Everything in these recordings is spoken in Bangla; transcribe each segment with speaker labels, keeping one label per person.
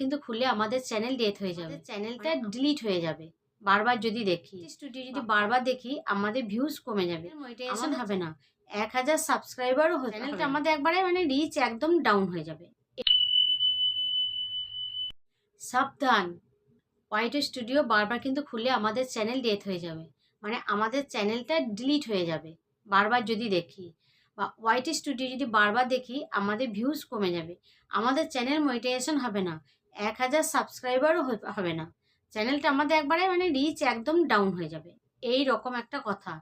Speaker 1: কিন্তু খুললে আমাদের চ্যানেল ডেথ হয়ে যাবে। চ্যানেলটা ডিলিট হয়ে যাবে। বারবার যদি দেখি স্টুডিও যদি বারবার দেখি আমাদের ভিউজ কমে যাবে। মনিটাইজেশন হবে না। এক হাজার সাবস্ক্রাইবারও হতে চ্যানেলটা আমাদের একবারে মানে রিচ একদম ডাউন হয়ে যাবে। সাবধান। হোয়াইট স্টুডিও বারবার কিন্তু খুলে আমাদের চ্যানেল ডেথ হয়ে যাবে। মানে আমাদের চ্যানেলটা ডিলিট হয়ে যাবে। বারবার যদি দেখি বা হোয়াইট স্টুডিও যদি বারবার দেখি, আমাদের ভিউজ কমে যাবে। আমাদের চ্যানেল মনিটাইজেশন হবে না। এক হাজার সাবস্ক্রাইবারও হবে না। চ্যানেলটা আমাদের একবারে মানে রিচ একদম ডাউন হয়ে যাবে। এই রকম একটা কথা।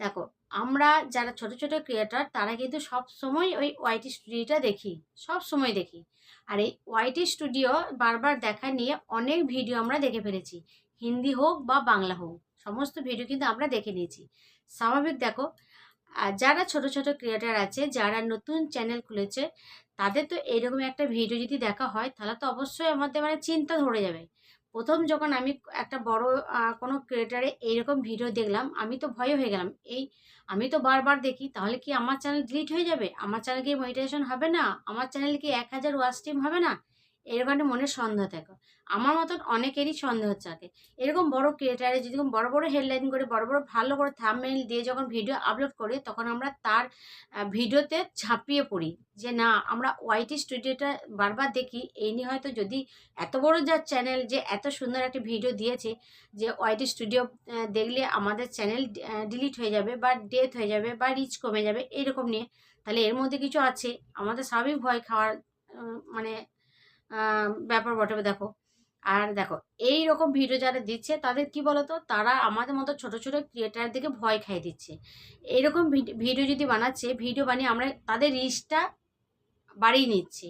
Speaker 1: দেখো, আমরা যারা ছোট ছোট ক্রিয়েটার তারা কিন্তু সব সময় ওই ওয়াইটি স্টুডিওটা দেখি। সব সময় দেখি। আর এই ওয়াইটি স্টুডিও বারবার দেখা নিয়ে অনেক ভিডিও আমরা দেখে ফেলেছি। হিন্দি হোক বা বাংলা হোক, সমস্ত ভিডিও কিন্তু আমরা দেখে নিয়েছি। স্বাভাবিক দেখো আর যারা ছোট ছোট ক্রিয়েটার আছে, যারা নতুন চ্যানেল খুলেছে, তাদের তো এরকম একটা ভিডিও যদি দেখা হয়, তাহলে তো অবশ্যই আমাদের মানে চিন্তা ধরে যাবে। প্রথম যখন আমি একটা বড় কোনো ক্রিয়েটারে এইরকম ভিডিও দেখলাম, আমি তো ভয় হয়ে গেলাম, এই, আমি তো বারবার দেখি, তাহলে কি আমার চ্যানেল ডিলিট হয়ে যাবে? আমার চ্যানেল কি মনিটাইজেশন হবে না? আমার চ্যানেল কি এক হাজার ওয়াচ টিম হবে না? এরকম একটা মনে সন্দেহ থাকে। আমার মতন অনেকেরই সন্দেহ থাকে। এরকম বড় ক্রিয়েটারে যদি বড় বড় হেডলাইন করে, বড় বড় ভালো করে থামমেল দিয়ে যখন ভিডিও আপলোড করি, তখন আমরা তার ভিডিওতে ঝাঁপিয়ে পড়ি যে না, আমরা ওয়াইটি স্টুডিওটা বারবার দেখি। এই নিয়ে হয়তো যদি এত বড় যার চ্যানেল যে এত সুন্দর একটা ভিডিও দিয়েছে যে ওয়াইটি স্টুডিও দেখলে আমাদের চ্যানেল ডিলিট হয়ে যাবে বা ডেথ হয়ে যাবে বা রিচ কমে যাবে, এরকম নিয়ে। তাহলে এর মধ্যে কিছু আছে। আমাদের স্বাভাবিক ভয় খাওয়ার মানে ব্যাপার বটে। দেখো, আর দেখো এই রকম ভিডিও যারা দিচ্ছে, তাদের কি বলতো? তারা আমাদের মতো ছোট ছোট ক্রিয়েটার দিকে ভয় খাইয়ে দিচ্ছে। এইরকম ভিডিও যদি বানাচ্ছে ভিডিও বানিয়ে আমরা তাদের রিচটা বাড়িয়ে নিচ্ছি।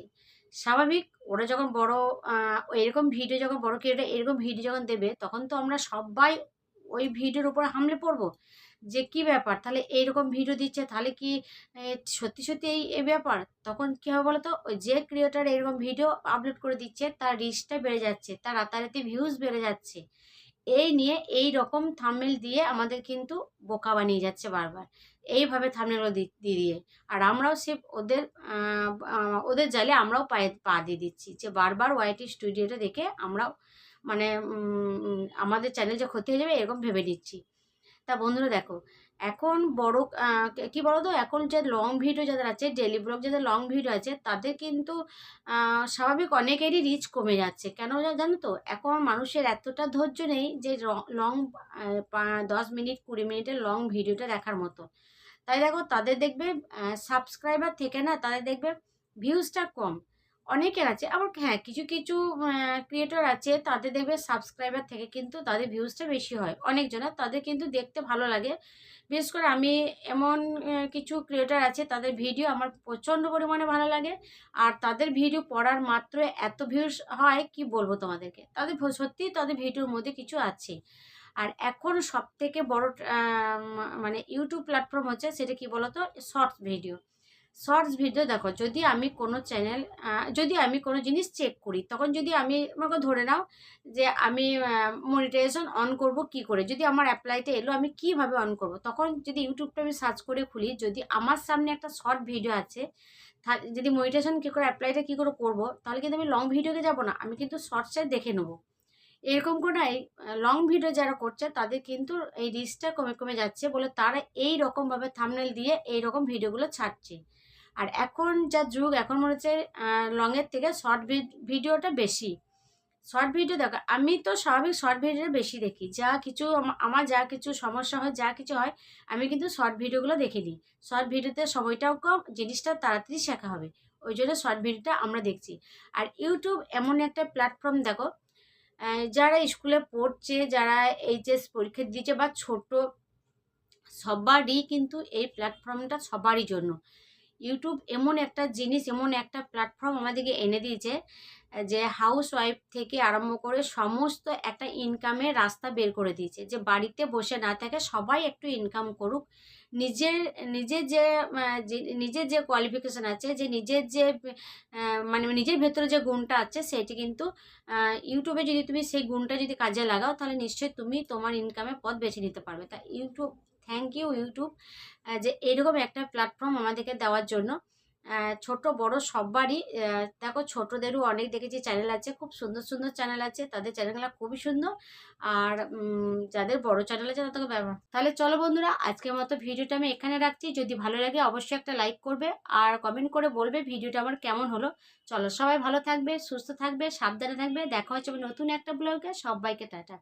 Speaker 1: স্বাভাবিক, ওরা যখন বড় এরকম ভিডিও যখন বড় ক্রিয়েটার এরকম ভিডিও যখন দেবে, তখন তো আমরা সবাই ওই ভিডিওর উপর হামলে পড়ব? যে কি ব্যাপার? তাহলে এইরকম ভিডিও দিচ্ছে, তাহলে কি সত্যি সত্যি এই এই ব্যাপার? তখন কী হবে বলো তো ওই যে ক্রিয়েটার এরকম ভিডিও আপলোড করে দিচ্ছে, তার রিচটা বেড়ে যাচ্ছে, তার রাতারাতি ভিউজ বেড়ে যাচ্ছে। এই নিয়ে এই রকম থামেল দিয়ে আমাদের কিন্তু বোকা বানিয়ে যাচ্ছে বারবার। এইভাবে থামেলও দিয়ে দিয়ে। আর আমরাও সে ওদের ওদের জালে আমরাও পায়ে পা দিয়ে দিচ্ছি যে বারবার ওয়াইটি স্টুডিওটা দেখে আমরাও মানে আমাদের চ্যানেল যে ক্ষতি হয়ে যাবে এরকম ভেবে নিচ্ছি। তা বন্ধুরা দেখো এখন বড় কি বলো তো এখন যে লং ভিডিও যাদের আছে ডেলি ব্লগ যাদের লং ভিডিও আছে, তাদের কিন্তু স্বাভাবিক অনেকেরই রিচ কমে যাচ্ছে। কেন জানো তো? এখন মানুষের এতটা ধৈর্য নেই যে লং দশ মিনিট, কুড়ি মিনিটের লং ভিডিওটা দেখার মতো। তাই দেখো, তাদের দেখবে সাবস্ক্রাইবার থেকে না, তাদের দেখবে ভিউজটা কম। অনেকের আছে। আবার হ্যাঁ কিছু কিছু ক্রিয়েটর আছে, তাদের দেখবে সাবস্ক্রাইবার থেকে কিন্তু তাদের ভিউজটা বেশি হয়। অনেকজনের, তাদের কিন্তু দেখতে ভালো লাগে। বিশেষ করে আমি এমন কিছু ক্রিয়েটার আছে, তাদের ভিডিও আমার প্রচণ্ড পরিমাণে ভালো লাগে। আর তাদের ভিডিও পড়ার মাত্র এত ভিউজ হয়, কি বলব তোমাদেরকে? তাদের সত্যিই তাদের ভিডিওর মধ্যে কিছু আছে। আর এখন সব থেকে বড় মানে ইউটিউব প্ল্যাটফর্ম হচ্ছে, সেটা কি বলতো? শর্টস ভিডিও শর্টস ভিডিও দেখো, যদি আমি কোনো চ্যানেল যদি আমি কোনো জিনিস চেক করি, তখন যদি আমি আমাকে ধরে নাও যে আমি মনিটাইজেশন অন করব কি করে? যদি আমার অ্যাপ্লাইতে এলো, আমি কীভাবে অন করব? তখন যদি ইউটিউবটা আমি সার্চ করে খুলি, যদি আমার সামনে একটা শর্ট ভিডিও আছে যদি মনিটাইজেশন কী করে অ্যাপ্লাইটা কী করে করব, তাহলে কিন্তু আমি লং ভিডিওতে যাব না, আমি কিন্তু শর্টসে দেখে নেব। এরকম এই লং ভিডিও যারা করছে, তাদের কিন্তু এই রিস্কটা কমে কমে যাচ্ছে বলে তারা এই রকমভাবে থামনেল দিয়ে এই রকম ভিডিওগুলো ছাড়ছে। আর এখন যা যুগ, এখন মনে হচ্ছে লংয়ের থেকে শর্ট ভিডিওটা বেশি। শর্ট ভিডিও দেখা, আমি তো স্বাভাবিক শর্ট ভিডিও বেশি দেখি। যা কিছু আমার যা কিছু সমস্যা হয়, যা কিছু হয়, আমি কিন্তু শর্ট ভিডিওগুলো দেখে নিই। শর্ট ভিডিওতে সময়টাও কম, জিনিসটা তাড়াতাড়ি শেখা হবে। ওই জন্য শর্ট ভিডিওটা আমরা দেখছি। আর ইউটিউব এমন একটা প্ল্যাটফর্ম দেখো যারা স্কুলে পড়ছে, যারা এইচএস পরীক্ষা দিচ্ছে বা ছোট, সবারই কিন্তু এই প্ল্যাটফর্মটা সবারই জন্য। ইউটিউব এমন একটা জিনিস, এমন একটা প্ল্যাটফর্ম আমাদেরকে এনে দিয়েছে, যে হাউস ওয়াইফ থেকে আরম্ভ করে সমস্ত একটা ইনকামের রাস্তা বের করে দিয়েছে, যে বাড়িতে বসে না থাকে, সবাই একটু ইনকাম করুক। নিজের নিজের যে নিজের যে কোয়ালিফিকেশান আছে, যে নিজের যে মানে নিজের ভেতরে যে গুণটা আছে, সেটি কিন্তু ইউটিউবে যদি তুমি সেই গুণটা যদি কাজে লাগাও, তাহলে নিশ্চয়ই তুমি তোমার ইনকামের পথ বেছে নিতে পারবে। তা ইউটিউব থ্যাংক ইউ ইউটিউব যে এরকম একটা প্ল্যাটফর্ম আমাদেরকে দেওয়ার জন্য। ছোট বড় সবারই আহ, দেখো ছোটদেরও অনেক দেখেছি চ্যানেল আছে খুব সুন্দর সুন্দর চ্যানেল আছে তাদের চ্যানেলগুলো খুবই সুন্দর। আর যাদের বড় চ্যানেল আছে তাদেরকে ব্যবহার তাহলে চলো বন্ধুরা আজকের মতো ভিডিওটা আমি এখানে রাখছি। যদি ভালো লাগে অবশ্যই একটা লাইক করবে আর কমেন্ট করে বলবে ভিডিওটা আমার কেমন হলো। চলো সবাই ভালো থাকবে সুস্থ থাকবে সাবধানে থাকবে। দেখা হচ্ছে নতুন একটা ব্লগে সবাইকে টাটা।